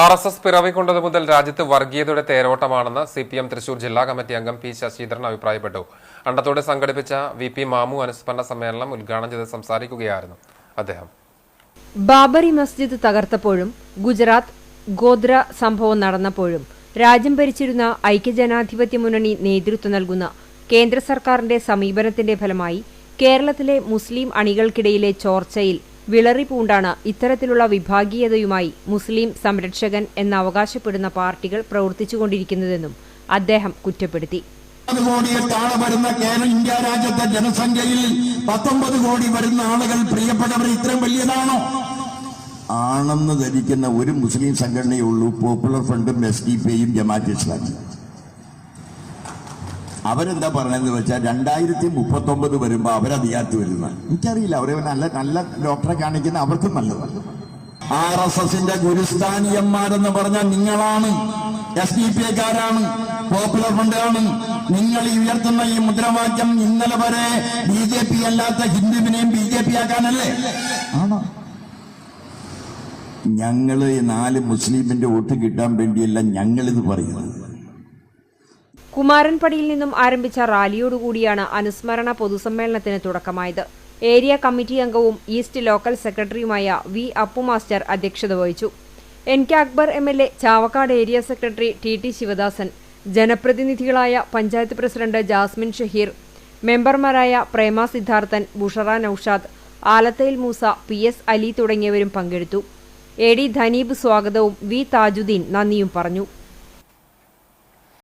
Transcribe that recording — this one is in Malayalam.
ആർ എസ് എസ് പിറവിക്കൊണ്ടത് മുതൽ രാജ്യത്ത് വർഗീയതയുടെ തേരോട്ടമാണെന്ന് സി പി എം തൃശൂർ ജില്ലാ കമ്മിറ്റി അംഗം പി ശശീന്ദ്രൻ അഭിപ്രായപ്പെട്ടു. അണ്ടത്തോട് സംഘടിപ്പിച്ച വി പി മാമു അനുസ്മരണ സമ്മേളനം ഉദ്ഘാടനം ചെയ്ത് സംസാരിക്കുകയായിരുന്നു അദ്ദേഹം. ബാബറി മസ്ജിദ് തകർത്തപ്പോഴും ഗുജറാത്ത് ഗോദ്ര സംഭവം നടന്നപ്പോഴും രാജ്യം ഭരിച്ചിരുന്ന ഐക്യജനാധിപത്യ മുന്നണി നേതൃത്വം നൽകുന്ന കേന്ദ്ര സർക്കാരിന്റെ സമീപനത്തിന്റെ ഫലമായി കേരളത്തിലെ മുസ്ലിം അണികൾക്കിടയിലെ ചോർച്ചയിൽ വിളറി പൂണ്ടാണ് ഇത്തരത്തിലുള്ള വിഭാഗീയതയുമായി മുസ്ലിം സംരക്ഷകൻ എന്നവകാശപ്പെടുന്ന പാർട്ടികൾ പ്രവർത്തിച്ചുകൊണ്ടിരിക്കുന്നതെന്നും അദ്ദേഹം കുറ്റപ്പെടുത്തി. കോടിയെ കോടിയെട്ടാണ് വരുന്ന കേരള ഇന്ത്യ രാജ്യത്തെ ജനസംഖ്യയിൽ പത്തൊമ്പത് കോടി വരുന്ന ആളുകൾ പ്രിയപ്പെട്ടവർ ഇത്രയും വലിയതാണോ? ആണെന്ന് ധരിക്കുന്ന ഒരു മുസ്ലിം സംഘടനയുള്ളൂ പോപ്പുലർ ഫ്രണ്ടും എസ് ഡി പിയും ജമാഅത്ത് ഇസ്ലാമി അവരെന്താ പറഞ്ഞതെന്ന് വെച്ചാൽ രണ്ടായിരത്തി മുപ്പത്തി ഒമ്പത് വരുമ്പോ അവരധികാരത്ത് വരുന്ന. എനിക്കറിയില്ല അവരെ നല്ല നല്ല ഡോക്ടറെ കാണിക്കുന്ന അവർക്കും നല്ലതാണ്. ആർ എസ് എസിന്റെ ഗുരുസ്ഥാനീയന്മാരെന്ന് പറഞ്ഞാൽ നിങ്ങളാണ്. എസ് ഡി പി ഐക്കാരാണ് പോപ്പുലർ ഫ്രണ്ടാണ് നിങ്ങൾ ഈ ഉയർത്തുന്ന ഈ മുദ്രാവാക്യം ഇന്നലെ വരെ ബി ജെ പി അല്ലാത്ത ഹിന്ദുവിനെയും ബി ജെ പി ആക്കാനല്ലേ? ആണോ? ഞങ്ങൾ നാല് മുസ്ലിമിന്റെ വോട്ട് കിട്ടാൻ വേണ്ടിയല്ല ഞങ്ങളിത് പറയുന്നത്. കുമാരൻപടിയിൽ നിന്നും ആരംഭിച്ച റാലിയോടുകൂടിയാണ് അനുസ്മരണ പൊതുസമ്മേളനത്തിന് തുടക്കമായത്. ഏരിയ കമ്മിറ്റി അംഗവും ഈസ്റ്റ് ലോക്കൽ സെക്രട്ടറിയുമായ വി അപ്പു മാസ്റ്റർ അധ്യക്ഷത വഹിച്ചു. N K Akbar M L A Chavakkad area secretary T T Sivadasan ജനപ്രതിനിധികളായ panchayat president Jasmin Shaheer മെമ്പർമാരായ പ്രേമ സിദ്ധാർത്ഥൻ ബുഷറ നൌഷാദ് ആലത്തയിൽ മൂസ പി എസ് അലി തുടങ്ങിയവരും പങ്കെടുത്തു. എ ഡി ധനീബ് സ്വാഗതവും വി താജുദ്ദീൻ നന്ദിയും പറഞ്ഞു.